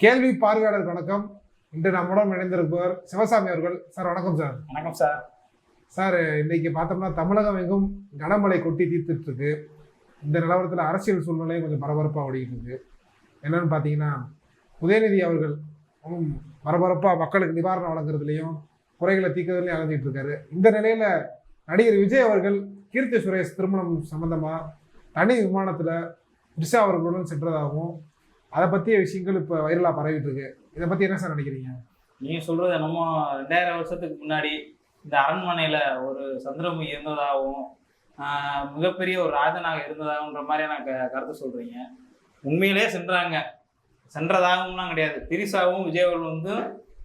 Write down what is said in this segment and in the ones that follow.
கேள்வி பார்வையாளர் வணக்கம். இன்று நம்முடன் இணைந்திருப்பவர் சிவசாமி அவர்கள். சார் வணக்கம் சார். வணக்கம் சார். சார் இன்னைக்கு பார்த்தோம்னா தமிழகம் எங்கும் கனமழை கொட்டி தீர்த்துட்டு இருக்கு இந்த நிலவரத்தில் அரசியல் சூழ்நிலையும் கொஞ்சம் பரபரப்பாக ஓடிக்கிட்டு இருக்கு என்னன்னு பார்த்தீங்கன்னா உதயநிதி அவர்கள் பரபரப்பாக மக்களுக்கு நிவாரணம் வழங்குறதுலையும் குறைகளை தீர்க்கறதுலையும் அலைஞ்சிட்டு இருக்காரு இந்த நிலையில நடிகர் விஜய் அவர்கள் கீர்த்தி சுரேஷ் திருமணம் சம்பந்தமாக தனி விமானத்தில் த்ரிஷா அவர்களுடன் சென்றதாகவும் அதை பற்றிய விஷயங்கள் இப்போ வைரலாக பரவிட்டு இருக்கு. இதை பற்றி என்ன சார் நினைக்கிறீங்க? நீங்கள் சொல்கிறது என்னமோ ரெண்டாயிரம் வருஷத்துக்கு முன்னாடி இந்த அரண்மனையில் ஒரு சந்திரமுகி இருந்ததாகவும் மிகப்பெரிய ஒரு ராஜனாக இருந்ததாகன்ற மாதிரியான க கருத்து சொல்கிறீங்க உண்மையிலே சென்றாங்க. சென்றதாகவும்லாம் கிடையாது. திரிசாவும் விஜயவல் வந்து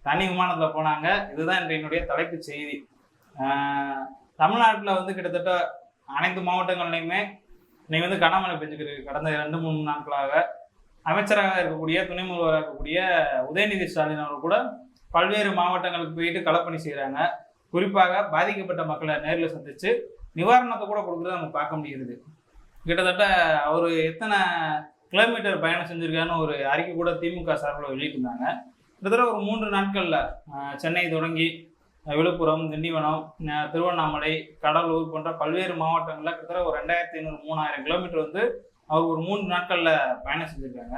தனி விமானத்தில் போனாங்க. இதுதான் என்னுடைய தலைப்புச் செய்தி. தமிழ்நாட்டில் வந்து கிட்டத்தட்ட அனைத்து மாவட்டங்கள்லையுமே இன்னைக்கு வந்து கனமழை பெஞ்சுக்கிட்டு கடந்த ரெண்டு மூணு நாட்களாக அமைச்சராக இருக்கக்கூடிய துணை முதல்வராக இருக்கக்கூடிய உதயநிதி ஸ்டாலின் அவர்கள் கூட பல்வேறு மாவட்டங்களுக்கு போயிட்டு களப்பணி செய்கிறாங்க குறிப்பாக பாதிக்கப்பட்ட மக்களை நேரில் சந்தித்து நிவாரணத்தை கூட கொடுக்குறத நம்ம பார்க்க முடியுது. கிட்டத்தட்ட அவர் எத்தனை கிலோமீட்டர் பயணம் செஞ்சுருக்கான்னு ஒரு அறிக்கை கூட திமுக சார்பில் வெளியிட்டிருந்தாங்க. கிட்டத்தட்ட ஒரு மூன்று நாட்களில் சென்னை தொடங்கி விழுப்புரம் திண்டிவனம் திருவண்ணாமலை கடலூர் போன்ற பல்வேறு மாவட்டங்களில் கிட்டத்தட்ட ஒரு ரெண்டாயிரத்தி ஐநூறு மூணாயிரம் கிலோமீட்டர் வந்து அவர் ஒரு மூன்று நாட்களில் பயணம் செஞ்சுருக்காங்க.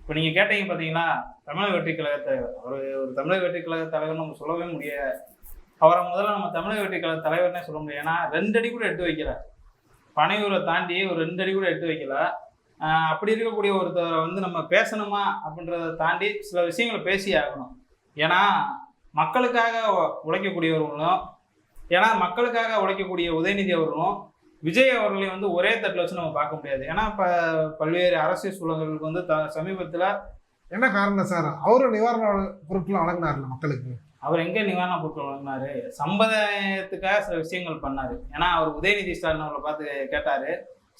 இப்போ நீங்கள் கேட்டீங்க பார்த்தீங்கன்னா தமிழக வெற்றி கழகத்தை அவர் ஒரு தமிழக வெற்றி கழக தலைவர் நம்ம சொல்லவே முடியாது அவரை முதல்ல நம்ம தமிழக வெற்றி கழக தலைவர்னே சொல்ல முடியும். ஏன்னா ரெண்டு அடி கூட எட்டு வைக்கல. பனையூரை தாண்டி ஒரு ரெண்டு அடி கூட எட்டு வைக்கல. அப்படி இருக்கக்கூடிய ஒருத்தரை வந்து நம்ம பேசணுமா அப்படின்றத தாண்டி சில விஷயங்களை பேசி ஆகணும். ஏன்னா மக்களுக்காக உழைக்கக்கூடியவர்களும் ஏன்னா மக்களுக்காக உழைக்கக்கூடிய உதயநிதி அவர்களும் விஜய் அவர்களையும் வந்து ஒரே தட்டில் வச்சு நம்ம பார்க்க முடியாது. ஏன்னா இப்போ பல்வேறு அரசியல் சூழல்களுக்கு வந்து த சமீபத்தில் என்ன காரணம் சார்? அவரும் நிவாரண பொருட்கள் வழங்கினார்ல மக்களுக்கு? அவர் எங்கே நிவாரண பொருட்கள் வழங்கினாரு? சம்பிரதாயத்துக்காக சில விஷயங்கள் பண்ணாரு. ஏன்னா அவர் உதயநிதி ஸ்டாலின் அவரை பார்த்து கேட்டாரு.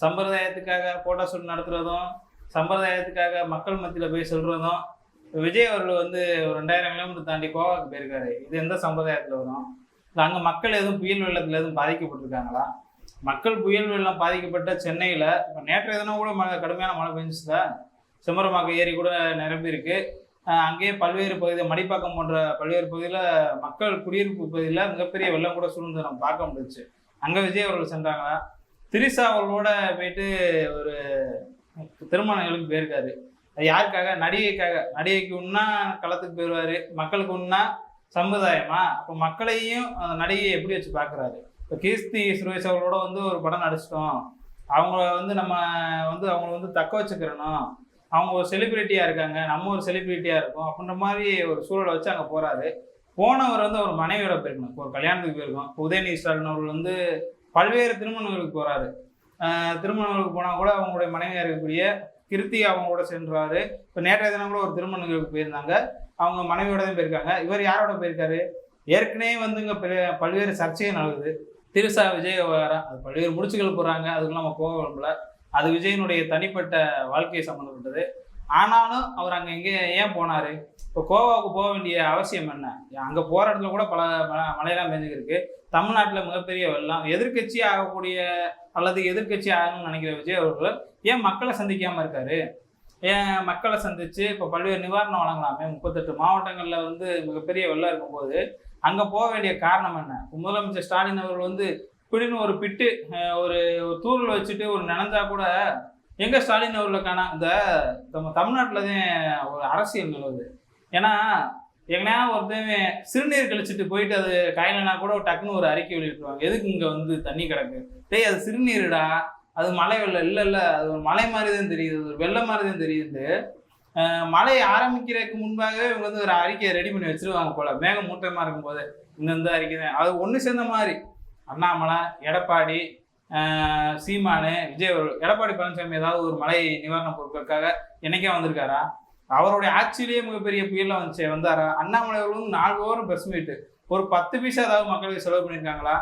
சம்பிரதாயத்துக்காக போட்டோ ஷூட் நடத்துறதும் சம்பிரதாயத்துக்காக மக்கள் மத்தியில் போய் சொல்றதும் விஜய் அவர்கள் வந்து ஒரு ரெண்டாயிரம் கிலோமீட்டர் தாண்டி கோவாக்கு போயிருக்காரு. இது எந்த சம்பிரதாயத்தில் வரும்? அங்கே மக்கள் எதுவும் புயல் வெள்ளத்தில் எதுவும் பாதிக்கப்பட்டிருக்காங்களா? மக்கள் புயல் வெள்ளம் பாதிக்கப்பட்ட சென்னையில் இப்போ நேற்றைய தினம் கூட மழை கடுமையான மழை பெஞ்சுச்சுதா செம்மரமாக்க ஏரி கூட நிரம்பியிருக்கு அங்கேயே பல்வேறு பகுதியில் மடிப்பாக்கம் போன்ற பல்வேறு பகுதியில் மக்கள் குடியிருப்பு பகுதியில் மிகப்பெரிய வெள்ளம் கூட சூழ்ந்து நம்ம பார்க்க முடிஞ்சுச்சு. அங்கே விஜய் அவர்கள் சென்றாங்களா திரிசா அவர்களோட போயிட்டு ஒரு திருமணங்களுக்கு போயிருக்காரு. யாருக்காக? நடிகைக்காக. நடிகைக்கு உண்ணா களத்துக்கு போயிடுவார் மக்களுக்கு உண்ணா சமுதாயமா? அப்போ மக்களையும் அந்த நடிகையை எப்படி வச்சு பார்க்குறாரு? கீர்த்தி சுரேஷ் அவர்களோட வந்து ஒரு படம் நடிச்சிட்டோம். அவங்கள வந்து நம்ம வந்து அவங்கள வந்து தக்க வச்சுக்கிறணும். அவங்க ஒரு செலிபிரிட்டியாக இருக்காங்க. நம்ம ஒரு செலிபிரிட்டியாக இருக்கோம். அப்படின்ற மாதிரி ஒரு சூழலை வச்சு அங்கே போகிறாரு போனவர் வந்து அவர் மனைவியோட போயிருக்கணும். இப்போ ஒரு கல்யாணத்துக்கு போயிருக்கோம். உதயநிதி ஸ்டாலின் அவர்கள் வந்து பல்வேறு திருமணங்களுக்கு போகிறாரு திருமணங்களுக்கு போனால் கூட அவங்களுடைய மனைவியாக இருக்கக்கூடிய கிருத்தி அவங்களோட சென்றாரு. இப்போ நேற்றைய தினம் கூட ஒரு திருமணங்களுக்கு போயிருந்தாங்க. அவங்க மனைவியோட தான் போயிருக்காங்க. இவர் யாரோட போயிருக்காரு? ஏற்கனவே வந்து இங்கே பல்வேறு சர்ச்சைகள் நடக்குது. திருசா விஜய் விவகாரம் அது பல்வேறு முடிச்சுகள் போகிறாங்க அதுக்கெல்லாம் நம்ம போக விரும்பல. அது விஜயனுடைய தனிப்பட்ட வாழ்க்கை சம்மந்தப்பட்டது ஆனாலும் அவர் அங்கே எங்கே ஏன் போனார்? இப்போ கோவாவுக்கு போக வேண்டிய அவசியம் என்ன? அங்கே போகிற இடத்துல கூட பல மழையெல்லாம் பெஞ்சுக்கிருக்கு தமிழ்நாட்டில் மிகப்பெரிய வெள்ளம். எதிர்க்கட்சி ஆகக்கூடிய அல்லது எதிர்கட்சி ஆகணும்னு நினைக்கிற விஜய் அவர்கள் ஏன் மக்களை சந்திக்காமல் இருக்காரு? மக்களை சந்தித்து இப்போ பல்வேறு நிவாரணம் வழங்கலாமே? முப்பத்தெட்டு மாவட்டங்களில் வந்து மிகப்பெரிய வெள்ளம் இருக்கும்போது அங்கே போக வேண்டிய காரணம் என்ன? முதலமைச்சர் ஸ்டாலின் அவர்கள் வந்து இப்படின்னு ஒரு பிட்டு ஒரு தூரில் வச்சுட்டு ஒரு நினைஞ்சா கூட எங்கே ஸ்டாலின் அவர்களுக்கான இந்த நம்ம தமிழ்நாட்டில் தான் ஒரு அரசியல் நிலவுது. ஏன்னா எங்கனா ஒருத்தன் சிறுநீர் கழிச்சிட்டு போயிட்டு அது காயலனா கூட டக்குன்னு ஒரு அறிக்கை வெளியிட்டுருவாங்க. எதுக்கு இங்கே வந்து தண்ணி கிடக்கு? டேய் அது சிறுநீருடா. அது மழை வெள்ள இல்லை இல்லை அது ஒரு மலை மாதிரி தான் தெரியுது ஒரு வெள்ளம் மாதிரி தான் தெரியுது மழை ஆரம்பிக்கிறதுக்கு முன்பாகவே இவங்க வந்து ஒரு அறிக்கையை ரெடி பண்ணி வச்சிருவாங்க போல. மேகம் மூட்டமாக இருக்கும்போது இந்தந்த அறிக்கை தான் அது ஒன்று சேர்ந்த மாதிரி. அண்ணாமலை எடப்பாடி சீமானு விஜய் அவர்கள். எடப்பாடி பழனிசாமி ஏதாவது ஒரு மழை நிவாரணப் பொருட்களுக்காக என்னைக்கே வந்திருக்காரா? அவருடைய ஆட்சியிலேயே மிகப்பெரிய புயலில் வந்துச்சு வந்தாரா? அண்ணாமலை அவர்கள் வந்து நாலு ஓரம் பிரஸ் மீட்டு. ஒரு பத்து பைசா ஏதாவது மக்களுக்கு செலவு பண்ணியிருக்காங்களா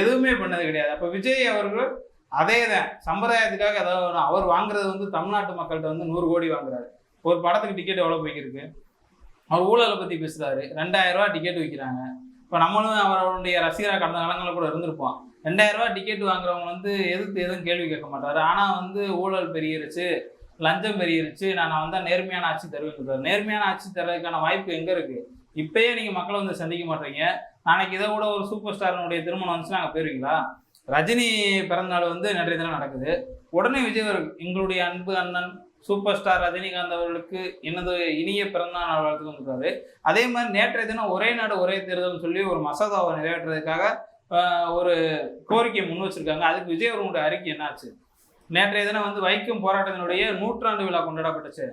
எதுவுமே பண்ணது கிடையாது. அப்போ விஜய் அவர்கள் அதே தான் சம்பிரதாயத்துக்காக ஏதாவது அவர் வாங்குறது வந்து தமிழ்நாட்டு மக்கள்கிட்ட வந்து நூறு கோடி வாங்குறாரு. ஒரு படத்துக்கு டிக்கெட் எவ்வளோ போய்க்கிருக்கு? அவர் ஊழலை பற்றி பேசுகிறாரு ரெண்டாயிரம் டிக்கெட் விற்கிறாங்க இப்போ நம்மளும் அவருடைய ரசிகராக கடந்த காலங்களில் கூட இருந்திருப்போம். ரெண்டாயிரம் டிக்கெட் வாங்குறவங்க வந்து எதிர்த்து எதுவும் கேள்வி கேட்க மாட்டார். ஆனால் வந்து ஊழல் பெருகிருச்சு லஞ்சம் பெருகிருச்சு. நான் வந்தால் நேர்மையான ஆட்சி தருவேன் நேர்மையான ஆட்சி தர்றதுக்கான வாய்ப்பு எங்கே இருக்குது இப்பயே நீங்கள் மக்களை வந்து சந்திக்க மாட்டீங்க. நாளைக்கு இதை விட ஒரு சூப்பர் ஸ்டாரனுடைய திருமணம் வந்துச்சு நாங்கள் போயிருவீங்களா? ரஜினி பிறந்தநாள் வந்து நிறைய தினம் நடக்குது. உடனே விஜய் எங்களுடைய அன்பு அண்ணன் சூப்பர் ஸ்டார் ரஜினிகாந்த் அவர்களுக்கு எனது இனிய பிறந்தநாள் நாள் வாழ்த்து வந்துருக்காரு அதே மாதிரி நேற்றைய தினம் ஒரே நாடு ஒரே தேர்தல்னு சொல்லி ஒரு மசோதாவை நிறைவேற்றுறதுக்காக ஒரு கோரிக்கையை முன் வச்சிருக்காங்க. அதுக்கு விஜய் அவர்களுடைய அறிக்கை என்னாச்சு? நேற்றைய தினம் வந்து வைக்கம் போராட்டத்தினுடைய நூற்றாண்டு விழா கொண்டாடப்பட்டுச்சு.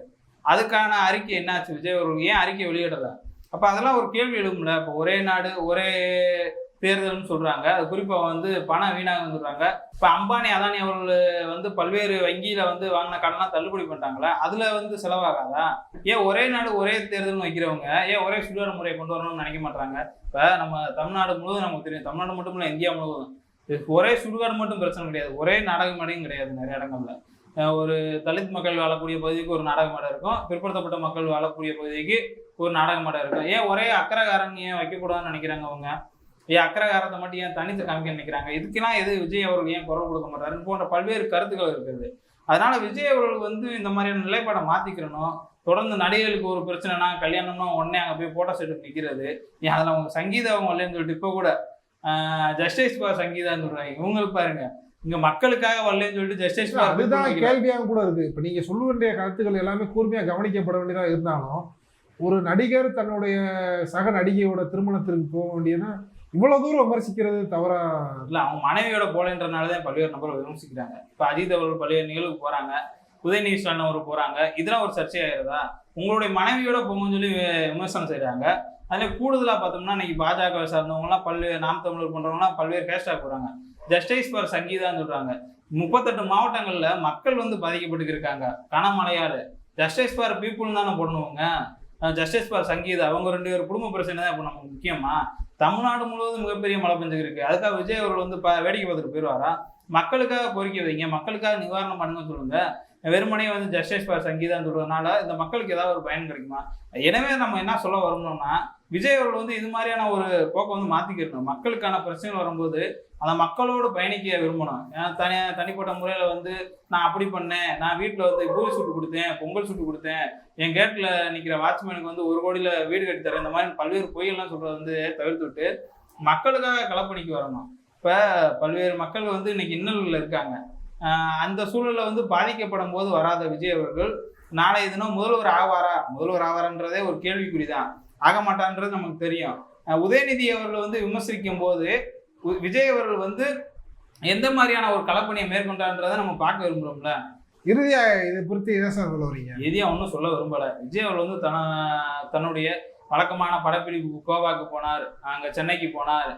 அதுக்கான அறிக்கை என்னாச்சு விஜய் அவர்கள்? ஏன் அறிக்கை வெளியிடல? அப்போ அதெல்லாம் ஒரு கேள்வி எழுப்பும்ல இப்போ ஒரே நாடு ஒரே தேர்தல்னு சொல்றாங்க. அது குறிப்பா வந்து பணம் வீணாகுன்னு சொல்றாங்க. இப்ப அம்பானி அதானி அவர்கள் வந்து பல்வேறு வங்கியில வந்து வாங்கின கடன்லாம் தள்ளுபடி பண்ணிட்டாங்களா? அதுல வந்து செலவாகாதா? ஏன் ஒரே நாடு ஒரே தேர்தல்னு வைக்கிறவங்க ஏன் ஒரே சுடுகாடு முறையை கொண்டு வரணும்னு நினைக்க மாட்டாங்க இப்ப நம்ம தமிழ்நாடு முழுவதும் நமக்கு தெரியும். தமிழ்நாடு மட்டும் இல்ல இந்தியா முழுவதும். ஒரே சுடுகாடு மட்டும் பிரச்சனை கிடையாது. ஒரே நாடக மேடையும் கிடையாது நிறைய இடங்கள்ல. ஒரு தலித் மக்கள் வாழக்கூடிய பகுதிக்கு ஒரு நாடக மேடை இருக்கும். பிற்படுத்தப்பட்ட மக்கள் வாழக்கூடிய பகுதிக்கு ஒரு நாடக மேடை இருக்கும். ஏன் ஒரே அக்கறைகாரன் ஏன் வைக்கக்கூடாதுன்னு நினைக்கிறாங்க அவங்க? ஏன் அக்கறைகாரத்தை மட்டும் ஏன் தனித்து காமிக்க நினைக்கிறாங்க? இதுக்கெல்லாம் எது விஜய் அவர்கள் ஏன் குரல் கொடுக்க மாட்டாரு போன்ற பல்வேறு கருத்துக்கள் இருக்குது. அதனால விஜய் அவர்கள் வந்து இந்த மாதிரியான நிலைப்பாடை மாத்திக்கிறணும். தொடர்ந்து நடிகர்களுக்கு ஒரு பிரச்சனைனா கல்யாணம்னா உடனே அங்கே போய் போட்டோ செட்டு நிற்கிறது ஏன் அதில் அவங்க சங்கீதா அவங்க இல்லைன்னு சொல்லிட்டு இப்போ கூட ஜஸ்டிஸ் பார் சங்கீதான்னு சொல்றாங்க. இவங்களுக்கு பாருங்க. இங்க மக்களுக்காக வரலன்னு சொல்லிட்டு ஜஸ்டிஸ் அதுதான் கேள்வியாக கூட இருக்கு. இப்ப நீங்க சொல்ல வேண்டிய கருத்துக்கள் எல்லாமே கூர்மையா கவனிக்கப்பட வேண்டியதா இருந்தாலும் ஒரு நடிகர் தன்னுடைய சக நடிகையோட திருமணத்திற்கு போக வேண்டியதுன்னா இவ்வளவு தூரம் விமர்சிக்கிறது தவறா? இல்ல அவங்க மனைவியோட போலன்றனாலதான் பல்வேறு நபர்கள் விமர்சிக்கிறாங்க. இப்ப அஜித் அவர்கள் பல்வேறு நிகழ்வுக்கு போறாங்க. உதயநிதி ஸ்டாலின் அவர் போறாங்க. இதெல்லாம் ஒரு சர்ச்சையாயிருதா உங்களுடைய மனைவியோட போங்கன்னு சொல்லி விமர்சனம் செய்யறாங்க அதுல கூடுதலா பார்த்தோம்னா இன்னைக்கு பாஜக சார்ந்தவங்க எல்லாம் பல்வேறு நாம் தமிழர் பண்றவங்க பல்வேறு ஹேஷ்டாக் போறாங்க. ஜஸ்டிஸ் ஃபார் சங்கீதான்னு சொல்றாங்க. முப்பத்தெட்டு மாவட்டங்கள்ல மக்கள் வந்து பாதிக்கப்பட்டு இருக்காங்க. கனமழையால. ஜஸ்டிஸ் ஃபார் பீப்புள் தானே போடணுங்க. ஜஸ்டிஸ் ஃபார் சங்கீதா அவங்க ரெண்டு பேர் குடும்ப பிரச்சனை தான் இப்போ நமக்கு முக்கியமா. தமிழ்நாடு முழுவதும் மிகப்பெரிய மழை பெஞ்சுக்கு இருக்கு அதுக்காக விஜய் அவர்கள் வந்து வேடிக்கை பார்த்துட்டு போயிடுவாரா மக்களுக்காக கோரிக்கை வைங்க. மக்களுக்காக நிவாரணம் பண்ணுங்க சொல்லுங்க. வெறுமனே வந்து ஜஸ்டிஸ் ஃபார் சங்கீதான்னு சொல்றதுனால இந்த மக்களுக்கு ஏதாவது ஒரு பயன் கிடைக்குமா? எனவே நம்ம என்ன சொல்ல வரணும்னா விஜய் அவர்கள் வந்து இது மாதிரியான ஒரு போக்கை வந்து மாத்திக்கிறணும் மக்களுக்கான பிரச்சனைகள் வரும்போது அந்த மக்களோடு பயணிக்க விரும்பணும். ஏன்னா தனி தனிப்பட்ட முறையில் வந்து நான் அப்படி பண்ணேன் நான் வீட்டில் வந்து பூவி சுட்டு கொடுத்தேன் பொங்கல் சுட்டு கொடுத்தேன் என் கேட்டில் நிற்கிற வாட்ச்மேனுக்கு வந்து ஒரு கோடியில் வீடு கட்டி தரேன் இந்த மாதிரி பல்வேறு பொய்யெல்லாம் சொல்கிறது வந்து தவிர்த்து விட்டு மக்களுக்காக களப்பணிக்கு வரணும். இப்போ பல்வேறு மக்கள் வந்து இன்னைக்கு இன்னல்களில் இருக்காங்க. அந்த சூழலில் வந்து பாதிக்கப்படும் போது வராத விஜய் அவர்கள் நாளைய தினம் முதல்வர் ஆவாரா? முதல்வர் ஆவாரான்றதே ஒரு கேள்விக்குறி தான் ஆக மாட்டான்றது நமக்கு தெரியும். உதயநிதி அவர்கள் வந்து விமர்சிக்கும் போது விஜய் அவர்கள் வந்து எந்த மாதிரியான ஒரு களப்பணியை மேற்கொண்டான்றதை நம்ம பார்க்க விரும்புகிறோம்ல இறுதியா இதை குறித்து எதை சார் சொல்ல வரீங்க எதையும் ஒன்றும் சொல்ல விரும்பல. விஜய் அவர்கள் வந்து தன தன்னுடைய வழக்கமான படப்பிடிப்பு கோவாக்கு போனார். அங்கே சென்னைக்கு போனார்.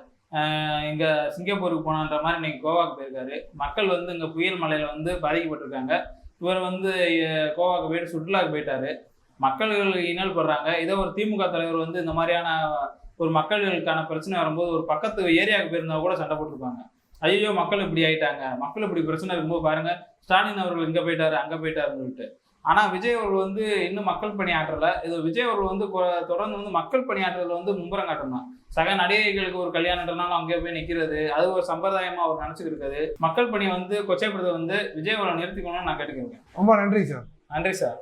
இங்கே சிங்கப்பூருக்கு போனான்ற மாதிரி இன்னைக்கு கோவாக்கு போயிருக்காரு. மக்கள் வந்து இங்கே புயல் மலையில் வந்து பாதிக்கப்பட்டிருக்காங்க. இவர் வந்து கோவாக்கு போயிட்டு சுற்றுலாவுக்கு போயிட்டாரு. மக்கள்கள் இன்னல் படுறாங்க. இதே ஒரு திமுக தலைவர் வந்து இந்த மாதிரியான ஒரு மக்களுக்கான பிரச்சனை வரும்போது ஒரு பக்கத்து ஏரியாவுக்கு போயிருந்தா கூட சண்டை போட்டிருப்பாங்க. ஐயோ மக்கள் இப்படி ஆயிட்டாங்க. மக்கள் இப்படி பிரச்சனை இருக்கும்போது பாருங்க ஸ்டாலின் அவர்கள் இங்கே போயிட்டாரு அங்கே போயிட்டாருன்னு சொல்லிட்டு. ஆனா விஜய் அவர்கள் வந்து இன்னும் மக்கள் பணி ஆற்றல இது விஜய் அவர்கள் வந்து தொடர்ந்து வந்து மக்கள் பணியாற்றுறதுல வந்து மும்பரம் காட்டணும் சக நடிகைகளுக்கு ஒரு கல்யாணம்ன்றனால அங்கே போய் நிக்கிறது. அது ஒரு சம்பிரதாயமா அவர் நினைச்சுட்டு இருக்குது மக்கள் பணி வந்து கொச்சைப்படுத்த வந்து விஜய் அவரை நிறுத்திக்கணும்னு நான் கேட்டுக்கிறேன். ரொம்ப நன்றி சார். நன்றி சார்.